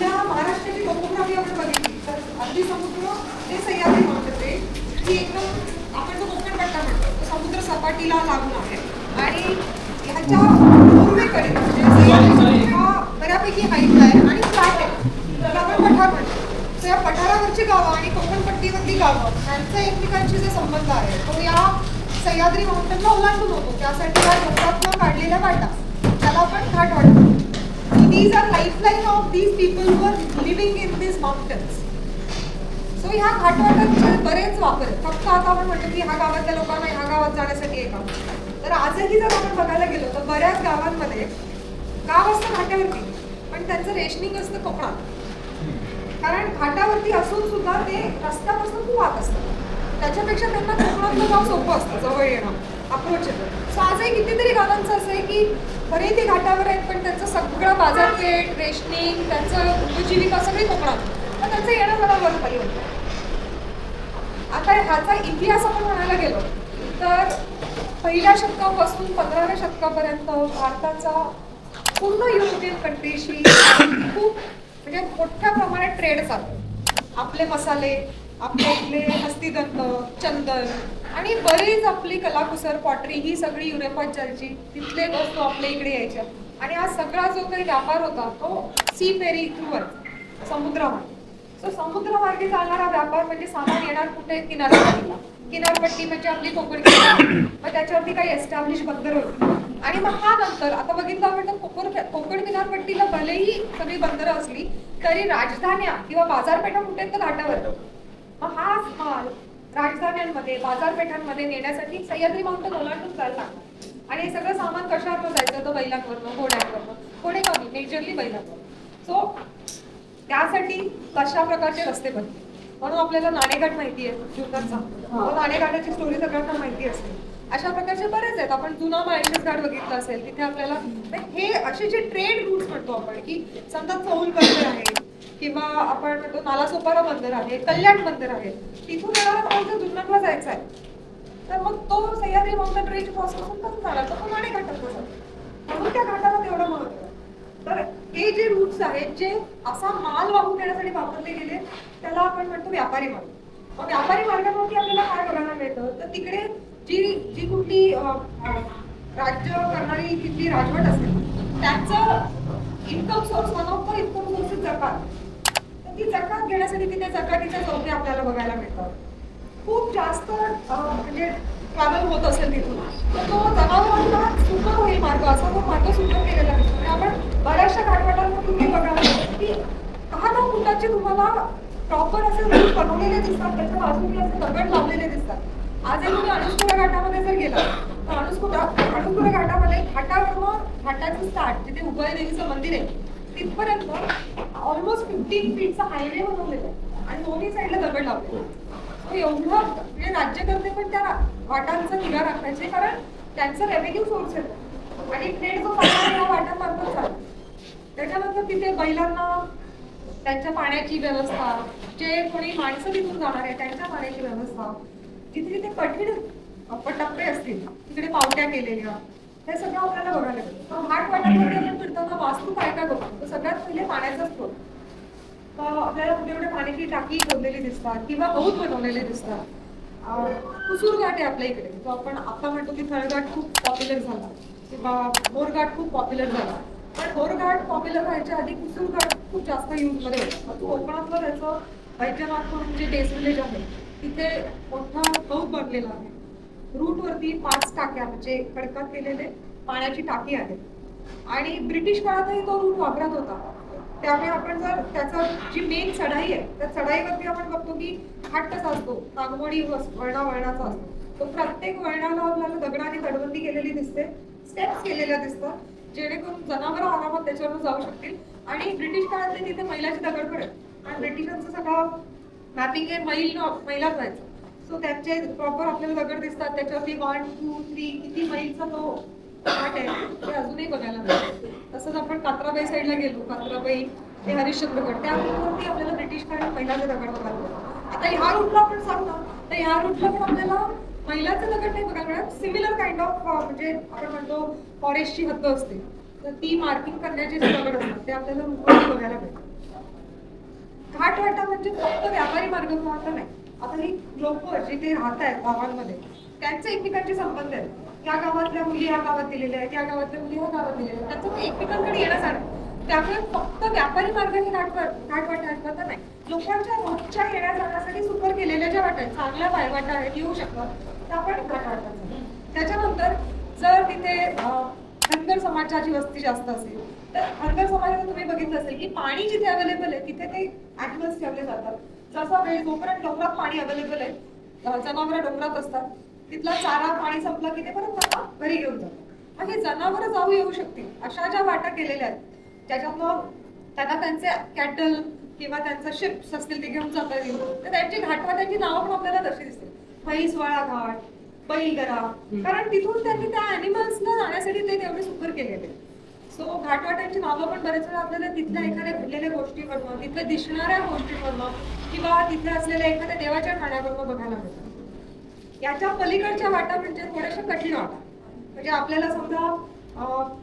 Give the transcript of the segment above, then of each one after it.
आपल्या महाराष्ट्राची टोपोग्राफी आपण बघितली. तर अगदी समुद्र ते सह्याद्री म्हणतात ते ही एकदम आपण जो कोकण पट्टा म्हणतो तो समुद्र सपाटीला लागून आहे. आणि ह्याच्या पूर्वेकडे म्हणजे सह्याद्री हा बऱ्यापैकी हाईट आहे आणि फ्लॅट आहे. त्याला आपण पठार म्हणतो तर या पठारावरची गावं आणि कोकणपट्टीवरती गावं यांचा एकमेकांशी जो संबंध आहे तो या सह्याद्री माउंटनला ओलांडून होतो. त्यासाठी या डोंगरातनं काढलेल्या वाटा त्याला आपण घाट वाटतो. These are lifeline of these people who are living in these mountains. So ह्या घाटवाटांचे बरेच वापर फक्त आता आपण म्हणतो की ह्या गावातल्या लोकांना ह्या गावात जाण्यासाठी एक गाव. तर आजही जर आपण बघायला गेलो तर बऱ्याच गावांमध्ये गाव असतं घाटावरती पण त्यांचं रेशनिंग असतं कोकणात. कारण घाटावरती असून सुद्धा ते रस्त्यापासून खूप आत असतं त्याच्यापेक्षा त्यांना कोकणातलं गाव सोपं असतं जवळ येणं अप्रोच येतं सो आजही कितीतरी गावांचं असं आहे की बरे ते घाटावर आहेत पण त्यांचं सगळं बाजारपेठ रेशनिंग त्यांचं उपजीविका सगळी कोकणात. तर त्यांचं येणं मला बरं पाहिजे होतं आता ह्याचा इतिहास आपण म्हणायला गेलो तर पहिल्या शतकापासून पंधराव्या शतकापर्यंत भारताचा पूर्ण युरोपियन कंट्रीशी खूप म्हणजे मोठ्या प्रमाणात ट्रेड चालतो. आपले मसाले आपल्या इथले हस्तिदंत चंदन आणि बरीच आपली कलाकुसर पॉटरी ही सगळी युरोपात जायची तिथले वस्तू आपल्या इकडे यायच्या. आणि हा सगळा जो काही व्यापार होता तो सी फेरी थ्रूवर समुद्रामध्ये सो समुद्रमार्गे चालणारा व्यापार म्हणजे सामान येणार कुठे? किनारपट्टीला. किनारपट्टी म्हणजे आपली कोकण मग त्याच्यावरती काही एस्टॅब्लिश बंदर होती. आणि मग हा नंतर आता बघितलं आपण तर कोकण कोकण किनारपट्टीला भलेही सगळी बंदरं असली तरी राजधान्या किंवा बाजारपेठा कुठे तर घाटावर. मग हा माल राजधान्यांमध्ये बाजारपेठांमध्ये नेण्यासाठी सह्याद्री माउंटन ओलांडून जायला आणि हे सगळं सामान कशावरनं जायचं? तर बैलांवरनं घोड्यांवरनं. घोडे कमी मेजरली बैलांवर. सो त्यासाठी तशा प्रकारचे रस्ते बनले? म्हणून आपल्याला नाणेघाट माहिती आहे जुन्नरचा तो नाणेघाटाची स्टोरी सगळ्यांना माहिती असते. अशा प्रकारचे बरेच आहेत. आपण जुना माळशेज घाट बघितला असेल तिथे आपल्याला हे असे जे ट्रेड रूट्स म्हणतो आपण की समजा चौल बंदर आहे किंवा आपण म्हणतो नालासोपारा मंदिर आहे कल्याण मंदिर आहे तिथून येणारा माल जर जुन्नरला जायचा आहे तर मग तो सह्याद्री माउंटन रेंज क्रॉस करून कसं चालला तर तो घाटात बसतो म्हणून त्या घाटाला तेवढं महत्त्व आहे. तर हे जे रूट्स आहेत जे असा माल वाहून नेण्यासाठी वापरले गेले त्याला आपण म्हणतो व्यापारी मार्ग. मग व्यापारी मार्गावरती आपल्याला काय बघायला मिळतं? तर तिकडे जी जी कुठली राज्य करणारी तिथली राजवट असेल त्यांचं income source one of the income sources जपात की जकात घेण्यासाठी तिथे जकातीच्या चौथे आपल्याला बघायला मिळतात. खूप जास्त म्हणजे ट्रॅव्हल होत असेल तिथून. तर तो जनावरांना सुकर होईल मार्ग असा तो मार्ग सुकर केलेला दिसतो. आपण बऱ्याचशा घाटवाटांना तुम्ही बघा की दहा दहा फुटाचे तुम्हाला प्रॉपर असे रूट बनवलेले दिसतात त्याच्या बाजूला असे दगड लावलेले दिसतात. आजही तुम्ही अनुष्कुरा घाटामध्ये जर गेला तर अनुष्कुरा अनुष्कुरा घाटामध्ये घाटावर घाटाचं स्टार्ट जिथे उभय देवीचं मंदिर आहे तिथपर्यंत ऑलमोस्ट फिफ्टीन फीटचा हायवे बनवलेला आहे आणि दोन्ही साईडला दगड लावलेले आहेत. तो एवढं म्हणजे राज्यकर्ते पण त्या वाटांचा निगा राखायचे कारण त्यांचं रेव्हेन्यू सोर्स आहे. आणि ट्रेड जो या वाटांमार्फत चालतो. त्याच्यानंतर तिथे बैलांना त्यांच्या पाण्याची व्यवस्था जे कोणी माणसं तिथून जाणार आहे त्यांच्या पाण्याची व्यवस्था. जिथे जिथे कठीण टप्पे असतील तिकडे पावट्या केलेल्या हे सगळं आपल्याला बघायला तर घाट वाटांमध्ये आपण फिरताना वास्तू काय काय बघतो? सगळ्यात पहिले पाण्याचा स्रोत. आपल्याला कुठे कुठे पाण्याची टाकी खोदलेली दिसतात किंवा हौद बनवलेले दिसतात. कुसूर घाट आहे आपल्या इकडे. जो आपण आता म्हणतो की थळघाट खूप पॉप्युलर झाला. किंवा बोरघाट खूप पॉप्युलर झाला. पण बोरघाट पॉप्युलर व्हायच्या आधी कुसूर घाट खूप जास्त यूजमध्ये होता. कोकणातलं त्याचं वैद्यनाथ म्हणून जे डेस विलेज आहे तिथे मोठा हौद बनलेला आहे. रूट वरती पाच टाक्या म्हणजे खडकात केलेले पाण्याची टाकी आहे. आणि ब्रिटिश काळातही तो रूट वापरत होता. त्यामुळे आपण जर त्याचा जी मेन चढाई आहे त्या चढाईवरती आपण बघतो की घाट कसा असतो नागमोडी वळणा वळणाचा असतो. तो प्रत्येक वळणाला आपल्याला दगडाने तडबंदी केलेली दिसते स्टेप्स केलेल्या दिसतात जेणेकरून जनावर आरामात त्याच्यावर जाऊ शकतील. आणि ब्रिटिश काळातले तिथे महिलाची दगड पण आणि ब्रिटिशांचं सगळं मॅपिंग हे मैल मैलात व्हायचं सो त्यांचे प्रॉपर आपल्याला दगड दिसतात. त्याच्यावरती वन टू थ्री किती मैलचा तो घाट आहे. ते अजूनही बघायला मिळतं. तसंच आपण कात्राबाई साईडला गेलो. कात्राबाई ते हरिश्चंद्रगड. त्या रूटवरती आपल्याला ब्रिटिश काळात महिलाचे दगड बघायला आता ह्या रूटला आपण सांगतो. ना तर ह्या रूटला पण आपल्याला महिलाचं दगड नाही बघायला मिळत. सिमिलर काइंड ऑफ म्हणजे आपण म्हणतो फॉरेस्टची हद्द असते. तर ती मार्किंग करण्याचे जे दगड असतात ते आपल्याला रूटवरती बघायला मिळतात. घाटवाटा म्हणजे फक्त व्यापारी मार्ग वाहता नाही. आता ही लोक जिथे राहत आहेत गावांमध्ये त्यांचे एकमेकांचे संबंध आहेत. या गावातल्या मुली ह्या गावात दिलेल्या आहेत या गावातल्या मुली ह्या गावात दिलेल्या आहेत. त्याचं एकमेकांकडे येणं जाणं त्यामुळे फक्त व्यापारी मार्गाने हे घाटवाट घाटवाटा नाही. लोकांच्या रोजच्या येण्या जाण्यासाठी सुपर केलेल्या ज्या वाटा आहेत चांगल्या पायवाटा आहेत येऊ शकतात त्या आपण घाटवाटाचा त्याच्यानंतर जर तिथे धनगर समाजाची वस्ती जास्त असेल तर धनगर समाजाचं तुम्ही बघितलं असेल की पाणी जिथे अवेलेबल आहे तिथे ते ऍनिमल्स ठेवले जातात. जसा वेळ जोपर्यंत डोंगरात पाणी अवेलेबल आहे जनावर डोंगरात असतात तिथला चारा पाणी संपलं की ते परत त्यांना घरी घेऊन जातात. मग हे जनावर जाऊ येऊ शकतील अशा ज्या वाटा केलेल्या आहेत ज्याच्यातनं त्यांना त्यांचे कॅटल किंवा त्यांचं शिप्स असतील ते घेऊन जाता येईल तर त्यांची घाटवाट्याची नावं पण आपल्याला तशी दिसतील. म्हैसवाळा घाट बैलगरा कारण तिथून त्यांनी त्या अॅनिमल्सला जाण्यासाठी ते तेवढे सुपर केलेले सो घाटवाट्यांची नावं पण बरेच वेळा आपल्याला तिथल्या एखाद्या घडलेल्या गोष्टीवरनं तिथल्या दिसणाऱ्या गोष्टींवरनं किंवा तिथे असलेल्या एखाद्या देवाच्या खाण्याबरोबर बघायला मिळतात याच्या पलीकडच्या वाटा म्हणजे थोड्याशा कठीण वाटा. म्हणजे आपल्याला समजा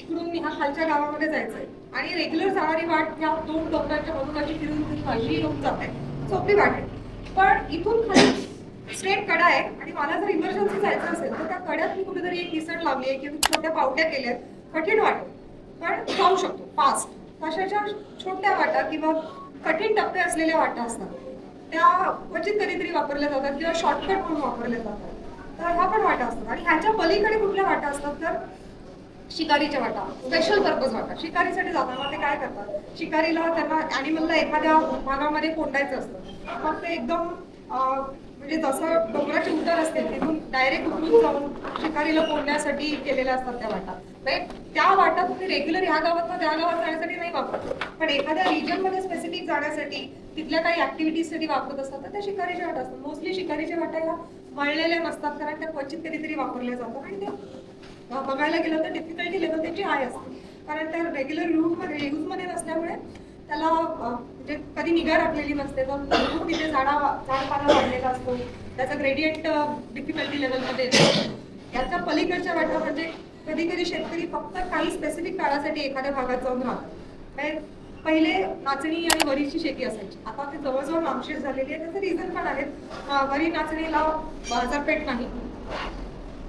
इकडून ह्या खालच्या गावामध्ये जायचंय आणि रेग्युलर जाणारी वाट ह्या दोन डोंगरांच्या मधून अशी फिरून फिरून अशी येऊन जाते. सोपी वाट आहे. पण इथून खाली स्ट्रेट कडा आहे आणि मला जर इमर्जन्सी जायचं असेल तर त्या कड्यात मी कुठेतरी एक किसण लावली आहे किंवा छोट्या पावट्या केल्या कठीण वाटेल पण जाऊ शकतो. फास्ट तशाच्या छोट्या वाटा किंवा कठीण टप्पे असलेल्या वाटा असतात. त्या क्वचित कधीतरी वापरल्या जातात किंवा शॉर्टकट म्हणून वापरल्या जातात. तर ह्या पण वाटा असतात. आणि ह्याच्या पलीकडे कुठल्या वाटा असतात तर शिकारीच्या वाटा स्पेशल पर्पज वाटा. शिकारीसाठी जाताना ते काय करतात? शिकारीला त्यांना अॅनिमलला एखाद्या भागामध्ये कोंडायचं असतं. मग ते एकदम म्हणजे जसं डोंगराची उतार असते तिथून डायरेक्ट उतरून जाऊन शिकारीला कोंडण्यासाठी केलेल्या असतात त्या वाटा. म्हणजे त्या वाटा तुम्ही रेग्युलर ह्या गावात त्या गावात जाण्यासाठी नाही वापरत. पण एखाद्या रिजनमध्ये स्पेसिफिक जाण्यासाठी तिथल्या काही ऍक्टिव्हिटीजसाठी वापरत असतात तर त्या शिकारीच्या वाटा असतात. मोस्टली शिकारीच्या वाटा ह्या वळलेल्या नसतात कारण त्या क्वचित कधीतरी वापरल्या जातात. आणि त्या बघायला गेलं तर डिफिकल्टी लेवल त्याची हाय असते. कारण त्या रेग्युलरमध्ये यूजमध्ये नसल्यामुळे त्याला म्हणजे कधी निगा राखलेली नसते तर भरपूर तिथे झाडा झाड पाला वाढलेला असतो. त्याचा ग्रेडियंट डिफिकल्टी लेवलमध्ये येतो. याच्या पलीकडच्या वाटा म्हणजे कधी कधी शेतकरी फक्त काही स्पेसिफिक काळासाठी एखाद्या भागात जाऊन राहतात. म्हणजे पहिले नाचणी आणि वरीची शेती असायची. आता ते जवळजवळ नामशेष झालेली आहे. त्याचं रिझन पण आहे वरी नाचणीला बाजारपेठ नाही.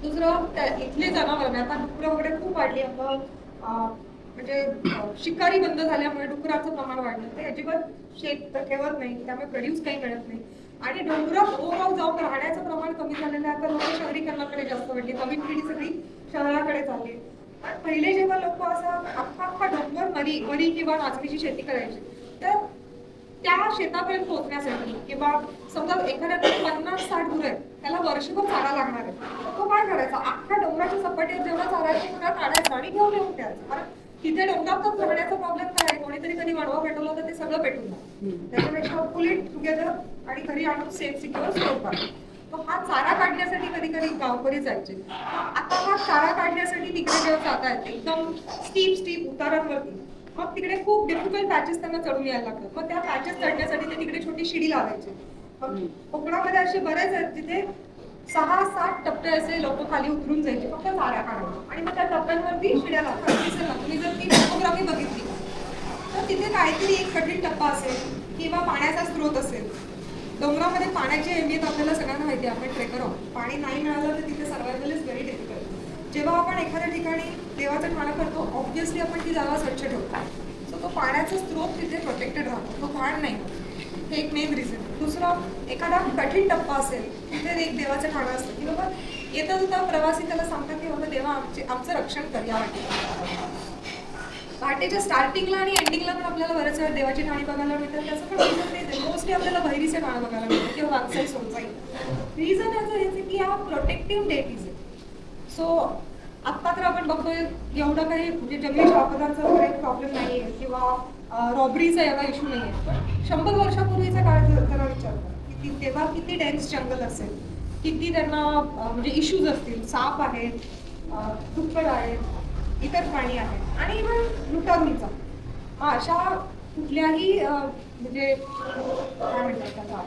दुसरं इथले जनावर म्हणजे आता डुकरं वगैरे खूप वाढली. आपलं म्हणजे शिकारी बंद झाल्यामुळे डुकराचं प्रमाण वाढलं. ते अजिबात शेत ठेवत नाही. त्यामुळे प्रोड्यूस काही मिळत नाही. आणि डोंगरात ओव्हरऑल जाऊन राहण्याचं प्रमाण कमी झालेलं आहे. आता लोक शहरीकरणाकडे जास्त वाढली नवीन पिढी सगळी शहराकडे चालली पण पहिले जेव्हा लोक असं अख्खा अख्खा डोंगर मरी मरी किंवा नाचणीची शेती करायची तर त्या शेतापर्यंत पोहोचण्यासाठी किंवा समजा एखाद्याकडे पन्नास साठ गुरं आहेत त्याला वर्षभर चारा लागणार आहे. तो काय करायचा? अख्ख्या डोंगराच्या सपाटीत जेवढा चारा आहे काढायचा आणि घेऊन येऊन द्यायचा. कारण तिथे डोंगरातच राहण्याचा प्रॉब्लेम काय आहे. कोणीतरी कधी वणवा पेटवला तर ते सगळं पेटून जातं. त्याच्यापेक्षा पुलिट टुगेदर आणि घरी आणून सेफ सिक्युअर स्टोर करा तो हा चारा काढण्यासाठी कधी कधी गावकरी जायचे. आता हा चारा काढण्यासाठी तिकडे जेव्हा जात आहेत एकदम स्टीप स्टीप उतारांवरती मग तिकडे खूप डिफिकल्ट पॅचेस त्यांना चढून यायला लागतात. मग त्या पॅचेस चढण्यासाठी ते तिकडे छोटी शिडी लावायचे. कोकणामध्ये असे बरेच आहेत जिथे सहा सात टप्पे असे लोक खाली उतरून जायचे फक्त चारा काढून. आणि मग त्या टप्प्यांवरती शिड्या लावतात. दिसेल ना तुम्ही जर ती फोटोग्राफी बघितली तर तिथे काहीतरी एक कठीण टप्पा असेल किंवा पाण्याचा स्रोत असेल. डोंगरामध्ये पाण्याची अहमियत आपल्याला सगळ्यांना माहिती आहे. आपण ट्रेकर आहोत. पाणी नाही मिळालं तर तिथे सर्वायवल इज व्हेरी डिफिकल्ट जेव्हा आपण एखाद्या ठिकाणी देवाचं ठाणं करतो ऑब्व्हियसली आपण ती जागा स्वच्छ ठेवतो. सो तो पाण्याचा स्रोत तिथे प्रोटेक्टेड राहतो. तो घाण नाही. हे एक मेन रिझन दुसरा एखादा कठीण टप्पा असेल तिथे एक देवाचं ठाणं असतं की बाबा येता सुद्धा प्रवासी त्याला सांगतात की बाबा देवा आमचे आमचं रक्षण कर या वाटेत. वाटेच्या स्टार्टिंगला आणि एंडिंगला पण आपल्याला बऱ्याच वेळा देवाची ठाणी बघायला मिळतात. त्याचं पण रिझन नाही मोस्टली आपल्याला बहिरीचं ठाणं बघायला मिळतं किंवा वागसाई सोनसाई रिझन याचं हेच की हा प्रोटेक्टिव्ह डेट इज सो आत्ता तर आपण बघतोय एवढं काही म्हणजे जमिनीच्या अपघाताचा काही प्रॉब्लेम नाही आहे किंवा रॉबरीचा एवढा इश्यू नाही आहे पण शंभर वर्षापूर्वीचा काळ जरा त्याला विचार किती की तेव्हा किती डेन्स जंगल असेल किती त्यांना म्हणजे इश्यूज असतील साप आहेत अं, डुक्कर आहेत इतर प्राणी आहेत आणि इव्हन लुटारूंचा. मग अशा कुठल्याही म्हणजे काय म्हणतात त्याला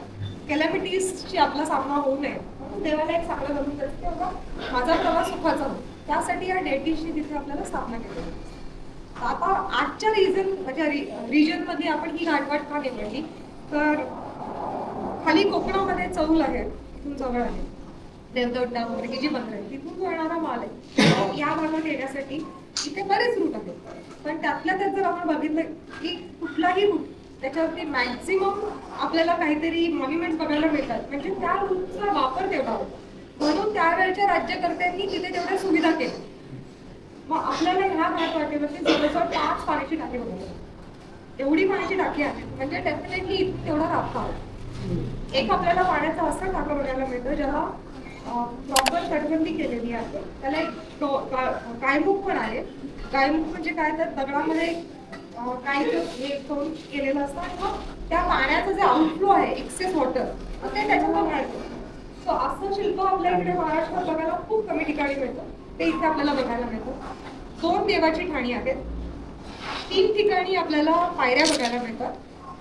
कॅलॅमिटीजची आपला सामना होऊ नये. म्हणून देवाला एक चांगलं घडून जातं की माझा प्रवास सुखाचा हो त्यासाठी या डेटीची तिथे आपल्याला स्थापना केली आता आजच्या रिजन म्हणजे रिजनमध्ये आपण ही घाटवाट का निवडली? तर खाली कोकणामध्ये चौल आहे तिथून जवळ आहे. देवदड वगैरे जी बंद आहे तिथून जो येणारा माल आहे. या भागात येण्यासाठी इथे बरेच रूट आहेत. पण त्यातल्या त्यात जर आपण बघितलं की कुठलाही रूट त्याच्यावरती मॅक्झिमम आपल्याला काहीतरी मॉन्युमेंट बघायला मिळतात. म्हणजे त्या रूटचा वापर तेवढा होतो. म्हणून त्यावेळच्या राज्यकर्त्यांनी तिथे तेवढ्या सुविधा केल्या. मग आपल्याला ह्या घाट जवळजवळ पाच पाण्याची टाकी बघायला एवढी पाण्याची टाकी आहे. म्हणजे डेफिनेटली तेवढा राबता एक आपल्याला पाण्याचा असं टाका बघायला मिळतं ज्याला प्रॉपर तटबंदी केलेली आहे. त्याला एक डो- गायमुख पण आहे. गायमुख म्हणजे काय? तर दगडामध्ये काही हे करून केलेलं असतं आणि मग त्या पाण्याचं जे आउटफ्लो आहे एक्सेस वॉटर ते त्याच्यातून मिळतं सो असं शिल्प आपल्या इकडे महाराष्ट्रात बघायला खूप कमी ठिकाणी मिळतं. ते इथे आपल्याला बघायला मिळतं. दोन देवाची ठाणी आहेत तीन ठिकाणी आपल्याला पायऱ्या बघायला मिळतात.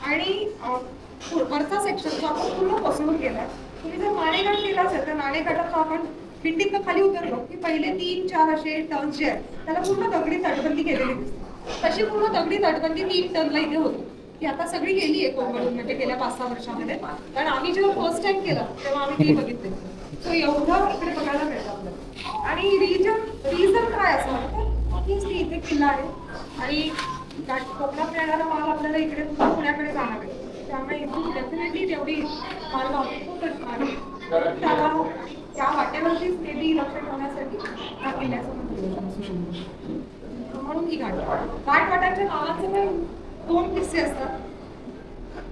आणि वरचा सेक्शन जो आपण पूर्ण पसरून गेलाय तुम्ही जर नाणेघाट केला असेल तर नाणेघाटात आपण खिंडीतनं खाली उतरलो की पहिले तीन चार असे टर्न्स जे आहेत त्याला पूर्ण दगडी तटबंदी केलेली दिसते. तशी पूर्ण दगडी तटबंदी तीन टर्नला इथे होती. ती आता सगळी गेली आहे कोंबडून म्हणजे गेल्या पाच सहा वर्षामध्ये. कारण आम्ही जेव्हा फर्स्ट टाइम केला तेव्हा आम्ही ती बघितले. सो एवढं इकडे बघायला मिळतं. आणि रिजन रिझन काय तर ऑब्विसली इथे किल्ला आहे. आणि कोकणात येणारा माल आपल्याला इकडे पुण्याकडे जाणार आहे. त्यामुळे इथून डेफिनेटली तेवढी माल वाहतूक असणार आहे. त्याला त्या वाटेवरतीच बी लक्ष ठेवण्यासाठी हा किल्ल्याचं असू. म्हणून ही घाट. घाट वाटाच्या नावाचे पण दोन किस्से असतात.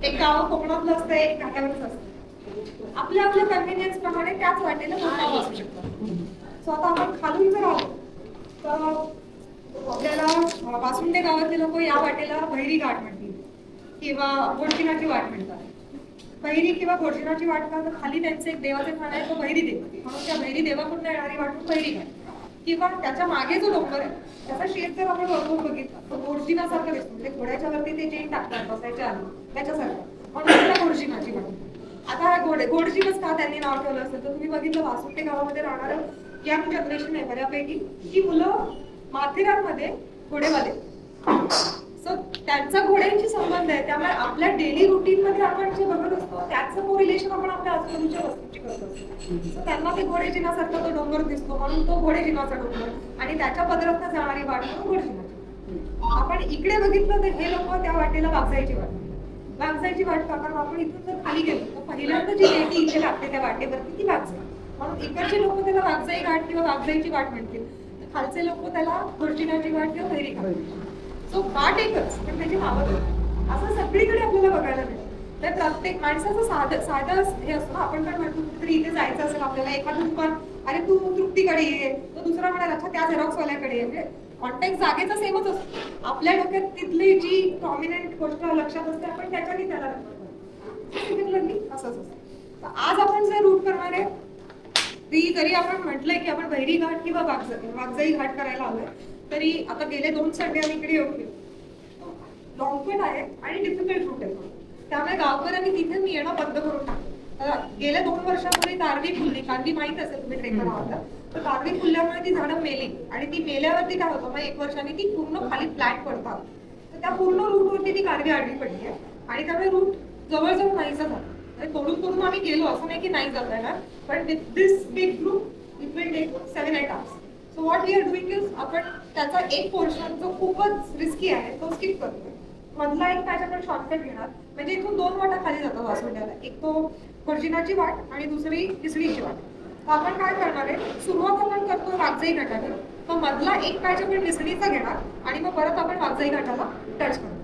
एक गाव कोकणातलं असतं एक घाटावरच असतं. आपल्या आपल्या कन्व्हिनियन्स प्रमाणे त्याच वाटेला नाव असू शकतात स्वतः आपण खालून जर आलो तर आपल्याला वासुंदे वासुंडे गावातले लोक या वाटेला बहिरी घाट म्हणतील किंवा गोडचिनाची वाट म्हणतात. बहिरी किंवा गोडचिनाची वाट का? तर खाली त्यांचं एक देवाचं ठाण आहे तो बहिरी देव म्हणून त्या बहिरी देवाकडून येणारी वाट म्हणजे बहिरी घाट. किंवा त्याच्यामागे जो डोंगर आहे त्याचा शेत जर आपण वरतून बघितला तर गोडचिनासारखा दिसतो. म्हणजे घोड्याच्या वरती ते जे टाकतात बसायच्या आधी त्याच्यासारखं. म्हणून त्याला गोडचिनाची वाट. आता हा घोडे गोडचिनच का त्यांनी नाव ठेवलं असेल? तर तुम्ही बघितलं वासुटे गावामध्ये राहणारं यंग जनरेशन आहे बऱ्यापैकी. ही मुलं माथेरानमध्ये घोडेवाले. सो त्यांचा घोड्यांशी संबंध आहे. त्यामुळे आपल्या डेली रुटीन मध्ये आपण जे बघत असतो त्याचं कोरिलेशन आपण आपल्या आजूबाजूच्या वस्तूंची करत असतो. सो त्यांना ते घोडे जिनासारखा तो डोंगर दिसतो म्हणून तो घोडे जिनाचा डोंगर. आणि त्याच्या पदरात जाणारी वाट म्हणून घोडे जिनाची आपण इकडे बघितलं तर हे लोक त्या वाटेला वागजायची वाट. वागजायची वाट का कारण आपण इथून जर खाली गेलो तर पहिल्यांदा जी लेटी इथे लागते त्या वाटेवरती ती वागजाई म्हणून इकडचे लोक त्याला वागजाई घाट किंवा वागजाईची वाट म्हणतील. तर खालचे लोक त्याला घोडचिनाची वाट किंवा भैरी घाट सो घाट एकच पण त्याची नावं असं सगळीकडे आपल्याला बघायला मिळतं. तर प्रत्येक माणसाचं साधं साधं हे असतो ना. आपण पण म्हणतो कुठेतरी इथे जायचं असेल आपल्याला एखादं दुकान. अरे तू तृप्तीकडे ये. तो दुसरा म्हणाल अच्छा त्या झेरॉक्स वाल्याकडे ये. म्हणजे कॉन्टॅक्ट जागेचा सेमच असतो. आपल्या डोक्यात तिथली जी प्रॉमिनंट गोष्ट लक्षात असते आपण त्याच्याने त्याला असंच असतं. आज आपण जे रूट करणार आहे ती जरी आपण म्हटलंय की आपण बहिरी घाट किंवा वागजाई वागजाई घाट करायला आलोय तरी आता गेले दोन संडे आम्ही इकडे येऊन गेलो. लॉंगकट आहे आणि डिफिकल्ट रूट आहे. त्यामुळे गावकऱ्यांनी तिथे मी येणं बंद करून टाकलं. गेल्या दोन वर्षापूर्वी कारवी फुलली कारवी माहीत असेल तुम्ही ट्रेकर आहात. तर. कारवी फुलल्यामुळे ती झाडं मेली आणि ती मेल्यावरती काय होतं मग एक वर्षाने ती पूर्ण खाली फ्लॅट पडतात. तर त्या पूर्ण रूटवरती ती कारवी आडवी पडली आहे. आणि त्यामुळे रूट जवळजवळ नाहीसा झाला. तोडून तोडून आम्ही गेलो असं नाही की नाही जाता येणार. पण with this big group it will take seven eight hours so what we are doing is आपण त्याचा एक पोर्शन जो खूपच रिस्की आहे तो स्किप करतोय. मधला एक पॅच आपण शॉर्टकट घेणार. म्हणजे इथून दोन वाटा खाली जातो वासोट्याला एक तो खर्जिनाची वाट आणि दुसरी तिसरीची वाट. तर आपण काय करणार आहे सुरुवात आपण करतो वागजाई घाटाने मग मधला एक पॅच आपण निसणीचा घेणार आणि मग परत आपण वागजाई घाटाला टच करतो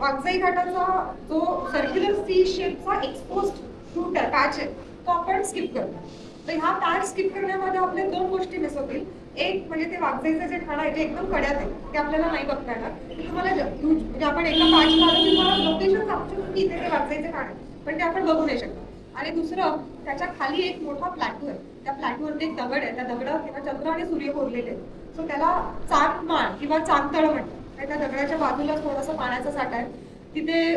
वागजाई घाटाचा जो सर्क्युलर सी शेपचा एक्सपोज रूट आहे पॅच आहे तो आपण स्किप करतो तर ह्या पॅच स्किप करण्यामध्ये आपल्या दोन गोष्टी मिस होतील. एक म्हणजे ते वागजाईचं जे ठाणं आहे ते एकदम कड्यात आहे ते आपल्याला नाही बघता येणार. तुम्हाला म्हणजे आपण एका पॅच मारून तुम्हाला लोकेशन सांगू की इथे ते वागजाईचे ठाण आहे. पण ते आपण बघू नाही शकतो. आणि दुसरं त्याच्याखाली एक मोठा प्लॅटू आहे. त्या प्लॅटूवरती एक दगड आहे. त्या दगड किंवा चंद्र आणि सूर्य कोरलेले आहेत. सो त्याला चांदमाळ किंवा चांदतळ म्हणतात. त्या दगडाच्या बाजूला थोडासा पाण्याचा साठा आहे. तिथे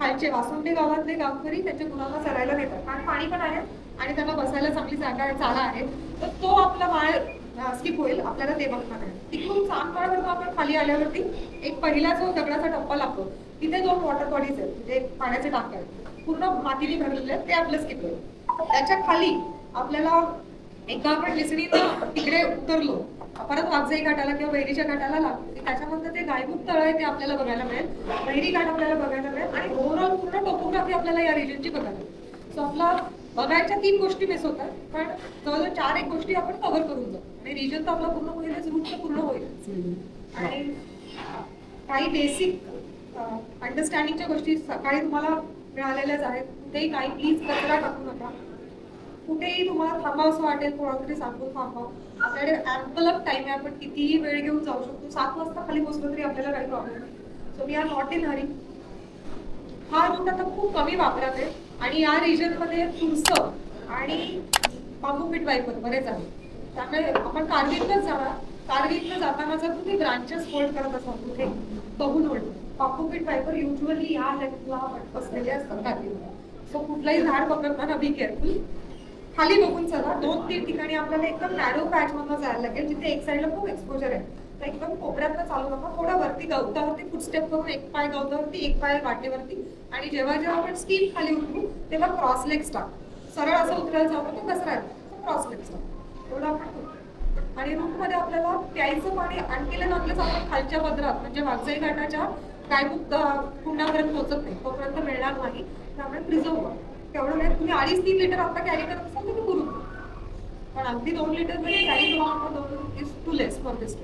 खालचे वासुंडे गावातले गावकरी त्यांच्या गुरांना चरायला नेतात. कारण पाणी पण आहे आणि त्यांना बसायला चांगली जागा आहे चाला आहे. तर तो आपला माळ स्किप होईल. आपल्याला ते बघणार आहे. तिकडून चांदपाड्यावरून आपण खाली आल्यावरती एक पहिला जो दगडाचा टप्पा लागतो तिथे दोन वॉटर बॉडीज आहेत म्हणजे पाण्याचे टाके आहेत. पूर्ण मातीने भरलेले आहेत ते आपलं स्किप होईल. त्याच्याखाली आपल्याला एका आपण लिसणीला तिकडे उतरलो परत वाघजाई घाटाला किंवा वैरीच्या घाटाला लागते त्याच्यानंतर ते गायमुख तळ आहे ते आपल्याला बघायला मिळेल. वैरी घाट आपल्याला बघायला मिळेल. आणि ओव्हरऑल पूर्ण टोपोग्राफी आपल्याला या रिजनची बघायला मिळेल. सो आपला बघायच्या तीन गोष्टी मिस होतात. पण जवळजवळ चार एक गोष्टी आपण कव्हर करून जाऊ. आणि रिजन तर आपला पूर्ण होईलच रूट तर पूर्ण होईल. आणि काही बेसिक अंडरस्टँडिंगच्या गोष्टी सकाळी तुम्हाला मिळालेल्याच आहेत. कुठेही काही प्लीज कचरा टाकू नका. कुठेही तुम्हाला थांबा असं वाटेल कोणाकडे सांगून थांबावं आपल्याकडे ॲम्पल ऑफ टाइम आहे आपण कितीही वेळ घेऊन जाऊ शकतो. सात वाजता खाली बसलो तरी आपल्याला काही प्रॉब्लेम नाही. So we are not in hurry हा रूट आता खूप कमी वापरात आहे. आणि या रिजनमध्ये फुरसं आणि बांबू पीठ वायपर बरेच आहे त्यामुळे आपण कारवीतच जाणार. कारवीतनं जाताना जर तुम्ही ब्रांचेस होल्ड करत असाल कुठे बघून होल्ड बांबू पीठ वायपर युजली या लेवलला बसलेले असतात कारवीत सो कुठलाही झाड पकडताना बी केअरफुल खाली बघून चला. दोन तीन ठिकाणी आपल्याला एकदम नॅरो पॅच मधनं जायला लागेल. जिथे एक साईडला खूप एक्सपोजर आहे. तर एकदम कोपऱ्यातनं चालू नका. थोडं वरती गवतावरती फुटस्टेप करून एक पाय गवतावरती एक पाय वाटेवरती. आणि जेव्हा जेव्हा आपण स्टीप खाली उतरू तेव्हा क्रॉस लेग्स टाक. सरळ असं उतरायला जाऊ नका घसरायला क्रॉस लेग्स टाक. एवढं आपण आणि रूममध्ये आपल्याला प्यायचं पाणी आणखीला नकलंच आपण खालच्या पदरात म्हणजे वागजाई घाटाच्या गायमुक्त कुंडापर्यंत पोहोचत नाही. तोपर्यंत मिळणार नाही. त्यामुळे प्रिझर्व तेवढं म्हणजे तुम्ही अडीच तीन लिटर आता कॅरी करत असाल तर तुम्ही पुरू पण अगदी दोन लिटर म्हणजे काही दोन is too less for this